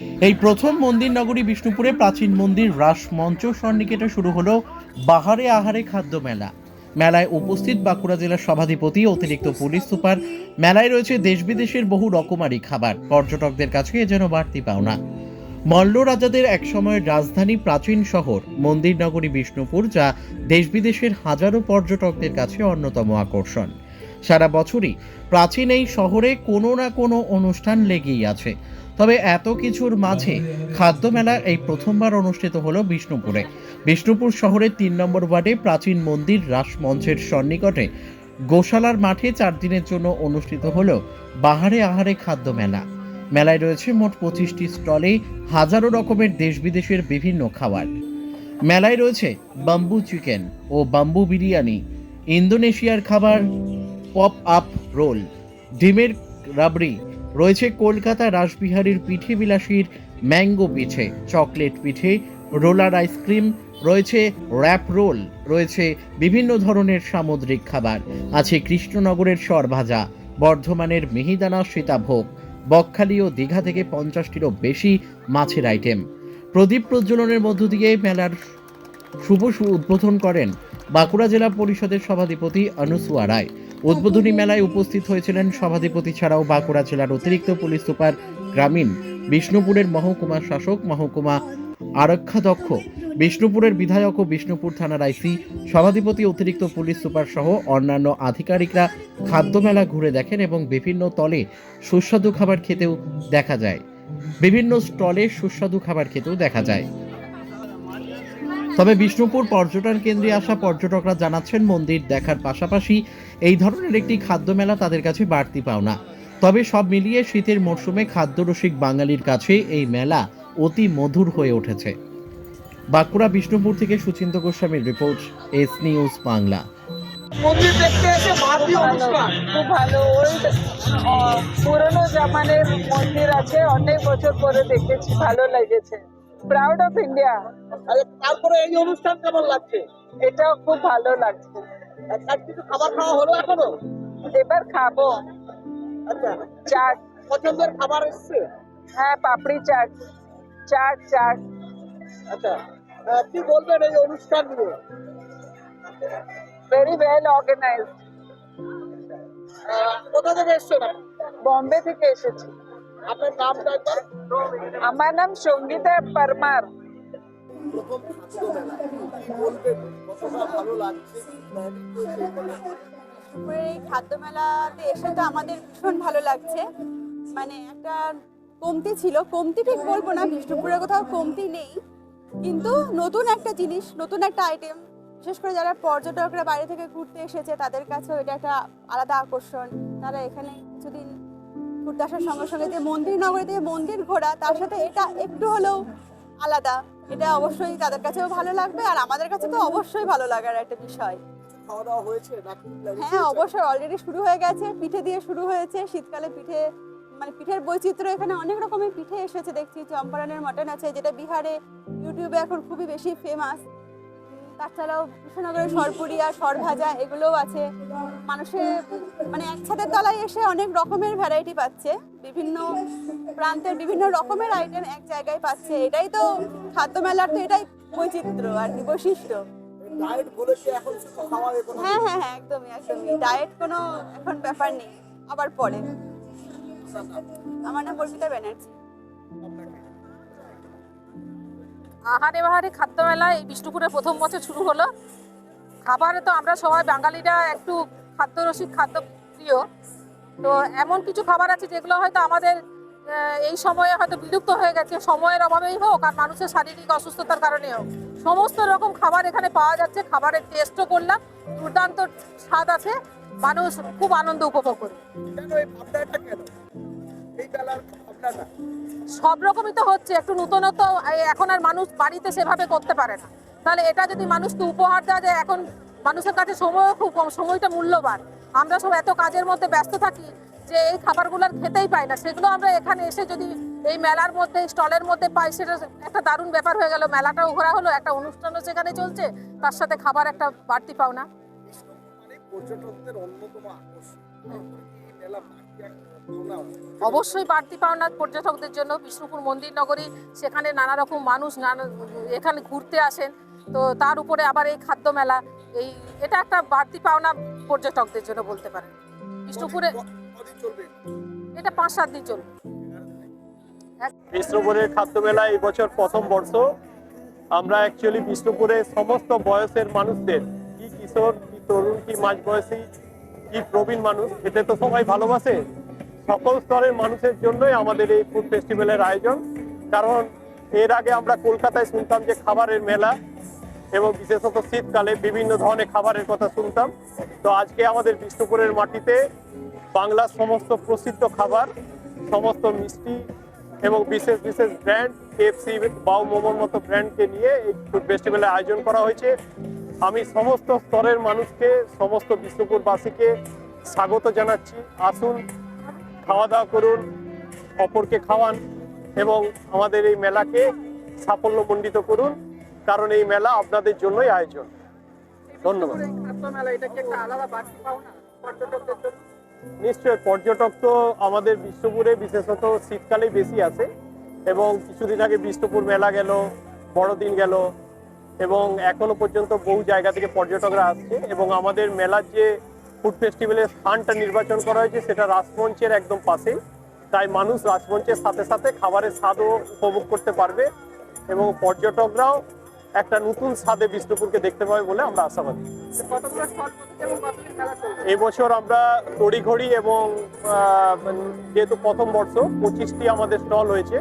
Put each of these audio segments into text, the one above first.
এই প্রথম মন্দির নগরী বিষ্ণুপুরে প্রাচীন মন্দির রাস মঞ্চ সন্নিকেটে শুরু হলো বাহারে আহারে খাদ্য মেলা। মেলায় উপস্থিত বাঁকুড়া জেলার সভাধিপতি, অতিরিক্ত পুলিশ সুপার। মেলায় রয়েছে দেশ বিদেশের বহু রকমারি খাবার। পর্যটকদের কাছে এ যেন বাড়তি পাওনা। মল্ল রাজাদের একসময়ের রাজধানী প্রাচীন শহর, মন্দির নগরী বিষ্ণুপুর, যা দেশ বিদেশের হাজারো পর্যটকদের কাছে অন্যতম আকর্ষণ। সারা বছরই। প্রাচীন এই শহরে কোনো না কোনো অনুষ্ঠান লেগেই আছে। তবে এত কিছুর মাঝে খাদ্য মেলা এই প্রথমবার অনুষ্ঠিত হলো বিষ্ণুপুরে। বিষ্ণুপুর শহরের তিন নম্বর ওয়ার্ডে প্রাচীন মন্দির রাসমঞ্চের সন্নিকটে গোশালার মাঠে চার দিনের জন্য অনুষ্ঠিত হলো বাহারে আহারে খাদ্য মেলা মেলায় রয়েছে মোট পঁচিশটি স্টলে, হাজারো রকমের দেশ বিদেশের বিভিন্ন খাবার। মেলায় রয়েছে বাম্বু চিকেন ও বাম্বু বিরিয়ানি। ইন্দোনেশিয়ার খাবার পপ আপ রোল। ডিমের রাবড়ি। রয়েছে কলকাতা রাসবিহারীর পিঠে বিলাসীর ম্যাঙ্গো পিঠে, চকলেট পিঠে, রোলার আইসক্রিম রয়েছে র্যাপ রোল, রয়েছে বিভিন্ন ধরনের সামুদ্রিক খাবার। আছে কৃষ্ণনগরের সরভাজা বর্ধমানের মিহিদানা সীতাভোগ, বকখালি ও দীঘা থেকে পঞ্চাশটিরও বেশি মাছের আইটেম। প্রদীপ প্রজ্বলনের মধ্য দিয়ে মেলার শুভ উদ্বোধন করেন বাঁকুড়া জেলা পরিষদের সভাধিপতি অনুসুয়া রায়। উদ্বোধনী মেলায় উপস্থিত হয়েছিলেন সভাধিপতি ছাড়াও বাঁকুড়া জেলার অতিরিক্ত পুলিশ সুপার গ্রামীণ বিষ্ণুপুরের মহকুমা শাসক মহকুমা আরক্ষাধ্যক্ষ বিষ্ণুপুরের বিধায়ক ও বিষ্ণুপুর থানার আইসি, সভাধিপতি অতিরিক্ত পুলিশ সুপার সহ অন্যান্য আধিকারিকরা খাদ্য মেলা ঘুরে দেখেন এবং বিভিন্ন তলে সুস্বাদু খাবার খেতেও দেখা যায়। বিভিন্ন স্টলে সুস্বাদু খাবার খেতেও দেখা যায়। তবে বিষ্ণুপুর পর্যটন কেন্দ্রে আসা পর্যটকরা জানাচ্ছেন মন্দির দেখার পাশাপাশি এই ধরনের একটি খাদ্য মেলা তাদের কাছে বাড়তি পাওনা। তবে সব মিলিয়ে শীতের মরশুমে খাদ্যরসিক বাঙালির কাছে এই মেলা অতি মধুর হয়ে উঠেছে। বাঁকুড়া বিষ্ণুপুর থেকে সুচিন্ত গোস্বামীর রিপোর্ট এস নিউজ বাংলা। মন্দির দেখতে এসে মাতৃ অনুষ্ঠান খুব ভালো। ওল্ড পুরনো জামানের মন্দির আছে অনেক বছর পরে দেখেছি ভালো লেগেছে। প্রাউড অফ ইন্ডিয়া তারপরে এই অনুষ্ঠান কেমন লাগছে? এটাও খুব ভালো লাগছে। আর কিছু খাবার খাওয়া হলো এখনও? এবার খাব। আচ্ছা। চাট পছন্দের খাবার এসছে? হ্যাঁ পাপড়ি চাট চাট চাট আচ্ছা। কি বলবেন এই অনুষ্ঠান নিয়ে? ভেরি ওয়েল অর্গানাইজড কোথা থেকে আপনি? বম্বে থেকে এসেছি। আপনার নামটা একবার আমার নাম সঙ্গীতা পরমার। এই খাদ্য মেলাতে এসে তো আমাদের ভীষণ ভালো লাগছে। মানে একটা কমতি ছিল। কমতি ঠিক বলব না বিষ্ণুপুরে কোথাও কমতি নেই। কিন্তু নতুন একটা জিনিস নতুন একটা আইটেম বিশেষ করে যারা পর্যটকরা বাইরে থেকে ঘুরতে এসেছে তাদের কাছেও এটা একটা আলাদা আকর্ষণ। তারা এখানে কিছুদিন ঘুরতে আসার সঙ্গে সঙ্গে যে মন্দির নগরীতে মন্দির ঘোরা তার সাথে এটা একটু হলেও আলাদা। এটা অবশ্যই তাদের কাছেও ভালো লাগবে আর আমাদের কাছে তো অবশ্যই ভালো লাগার একটা বিষয়। খাওয়া দাওয়া হয়েছে হ্যাঁ অবশ্যই অলরেডি শুরু হয়ে গেছে পিঠে দিয়ে শুরু হয়েছে। শীতকালে পিঠে মানে পিঠের বৈচিত্র্য এখানে অনেক রকমের পিঠে এসেছে। দেখছি চম্পারনের মটন আছে যেটা বিহারে ইউটিউবে এখন খুবই বেশি ফেমাস তাছাড়াও কৃষ্ণনগরের সরপুরিয়া সরভাজা এগুলোও আছে। মানুষের মানে একসাথে তলায় এসে অনেক রকমের ভ্যারাইটি পাচ্ছে। বিভিন্ন প্রান্তের বিভিন্ন রকমের আইটেম এক জায়গায় পাচ্ছে। এটাই তো খাদ্য মেলার তো এটাই বৈচিত্র্য আর কি বৈশিষ্ট্য। হ্যাঁ হ্যাঁ হ্যাঁ একদমই একদমই। ডায়েট কোনো এখন ব্যাপার নেই আবার পরে। আমার নাম বর্ষিতা ব্যানার্জি। আহারে বাহারে খাদ্য মেলা এই বিষ্ণুপুরে প্রথম বছর শুরু হলো। খাবারে তো আমরা সবাই বাঙালিরা একটু খাদ্যরসিক খাদ্য প্রিয়। তো এমন কিছু খাবার আছে যেগুলো হয়তো আমাদের এই সময়ে হয়তো বিলুপ্ত হয়ে গেছে। সময়ের অভাবেই হোক আর মানুষের শারীরিক অসুস্থতার কারণে হোক। সমস্ত রকম খাবার এখানে পাওয়া যাচ্ছে। খাবারের টেস্টও করলাম দুর্দান্ত স্বাদ আছে। মানুষ খুব আনন্দ উপভোগ করে সব রকমই তো হচ্ছে, একটু নূতনত্ব এখন আর মানুষ বাড়িতে সেভাবে করতে পারে না। তাহলে এটা যদি মানুষকে উপহার দেওয়া যায়, এখন মানুষের কাছে সময়ও খুব কম, সময়টা মূল্যবান। আমরা সব এত কাজের মধ্যে ব্যস্ত থাকি যে এই খাবারগুলো আর খেতেই পাই না। সেগুলো আমরা এখানে এসে যদি এই মেলার মধ্যে স্টলের মধ্যে পাই, সেটা একটা দারুণ ব্যাপার হয়ে গেল। মেলাটাও ঘোরা হলো, একটা অনুষ্ঠানও সেখানে চলছে। তার সাথে খাবার একটা বাড়তি পাওনা। বিষ্ণুপুর মানে পর্যটকদের অন্যতম আকর্ষণ। অবশ্যই বাড়তি পাওনা পর্যটকদের জন্য। বিষ্ণুপুর মন্দির নগরী সেখানে নানা রকম মানুষ নানা এখানে ঘুরতে আসেন। তো তার উপরে আবার এই খাদ্য মেলা এই এটা একটা বাড়তি পাওনা পর্যটকদের জন্য বলতে পারেন। বিষ্ণুপুরে চলবে? এটা পাঁচ সাত দিন চলবে। বিষ্ণুপুরের খাদ্য মেলা এই বছর প্রথম বর্ষ। আমরা অ্যাকচুয়ালি বিষ্ণুপুরে সমস্ত বয়সের মানুষদের কি কিশোর কি তরুণ কি মাঝ বয়সী কি প্রবীণ মানুষ খেতে তো সবাই ভালোবাসে। সকল স্তরের মানুষের জন্যই আমাদের এই ফুড ফেস্টিভ্যালের আয়োজন। কারণ এর আগে আমরা কলকাতায় শুনতাম যে খাবারের মেলা এবং বিশেষত শীতকালে বিভিন্ন ধরনের খাবারের কথা শুনতাম। তো আজকে আমাদের বিষ্ণুপুরের মাটিতে বাংলার সমস্ত প্রসিদ্ধ খাবার, সমস্ত মিষ্টি এবং বিশেষ বিশেষ ব্র্যান্ড কেএফসি বাউ মোমোর মতো ব্র্যান্ডকে নিয়ে এই ফুড ফেস্টিভ্যালের আয়োজন করা হয়েছে। আমি সমস্ত স্তরের মানুষকে, সমস্ত বিষ্ণুপুরবাসীকে স্বাগত জানাচ্ছি। আসুন খাওয়া দাওয়া করুন, অপরকে খাওয়ান এবং আমাদের এই মেলাকে সাফল্যমণ্ডিত করুন, কারণ এই মেলা আপনাদের জন্যই আয়োজন। ধন্যবাদ। নিশ্চয় পর্যটক তো আমাদের বিষ্ণুপুরে, বিশেষত শীতকালেই বেশি আসে এবং কিছুদিন আগে বিষ্ণুপুর মেলা গেল, বড়দিন গেল এবং এখনও পর্যন্ত বহু জায়গা থেকে পর্যটকরা আসছে এবং আমাদের মেলার যে ফুড ফেস্টিভ্যালের স্থানটা নির্বাচন করা হয়েছে, সেটা রাজমঞ্চের একদম পাশেই। তাই মানুষ রাজমঞ্চের সাথে সাথে খাবারের স্বাদও উপভোগ করতে পারবে এবং পর্যটকরাও একটা নতুন স্বাদে বিষ্ণুপুরকে দেখতে পাবে বলে আমরা আশাবাদী। এবছর আমরা তড়িঘড়ি এবং যেহেতু প্রথম বর্ষ, পঁচিশটি আমাদের স্টল হয়েছে।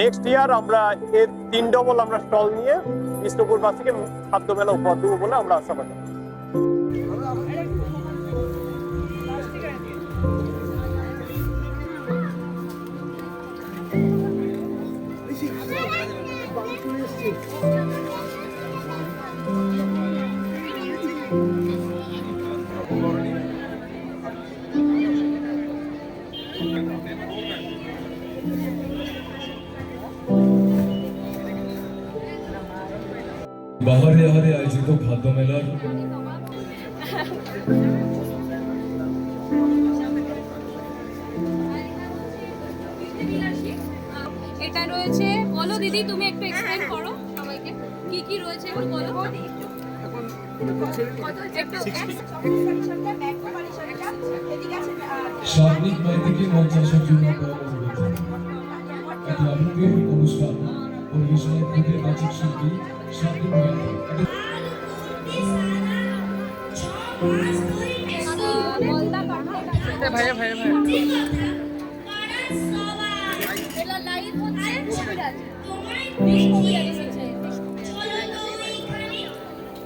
নেক্সট ইয়ার আমরা এর তিন ডবল আমরা স্টল নিয়ে বিষ্ণুপুরবাসীকে খাদ্য মেলা উপহার দেবো বলে আমরা আশাবাদী। বাহারে আহারে আয়োজিত খাদ্য মেলার এটা রয়েছে। বলো দিদি তুমি একটু এক্সপ্লেন করো। কি রয়েছে একটু বলো সার্বিক জন্য অনুষ্ঠান। নাচিক শিল্পী সার্বিক কাটতে ভাইয়া ভাইয়া ভাইয়া। লাইভ হচ্ছে আচ্ছা,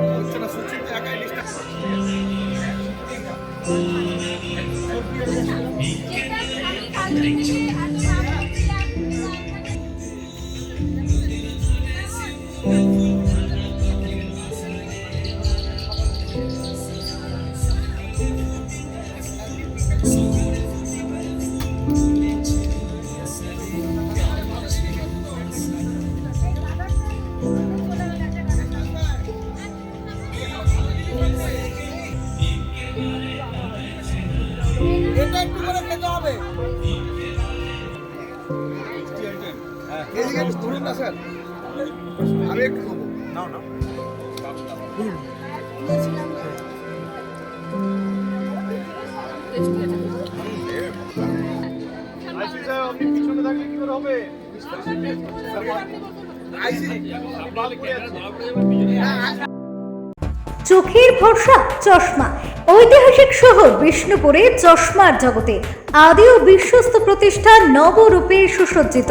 এত ভাবছিলাম, এদিকে একটু ধরুন না স্যার। আমি একটু খাব না না আপনি পিছনে থাকলে কি করে হবে চোখের ভরসা চশমা। ঐতিহাসিক শহর বিষ্ণুপুরে চশমার জগতে আদি ও বিশ্বস্ত প্রতিষ্ঠান নবরূপে সুসজ্জিত।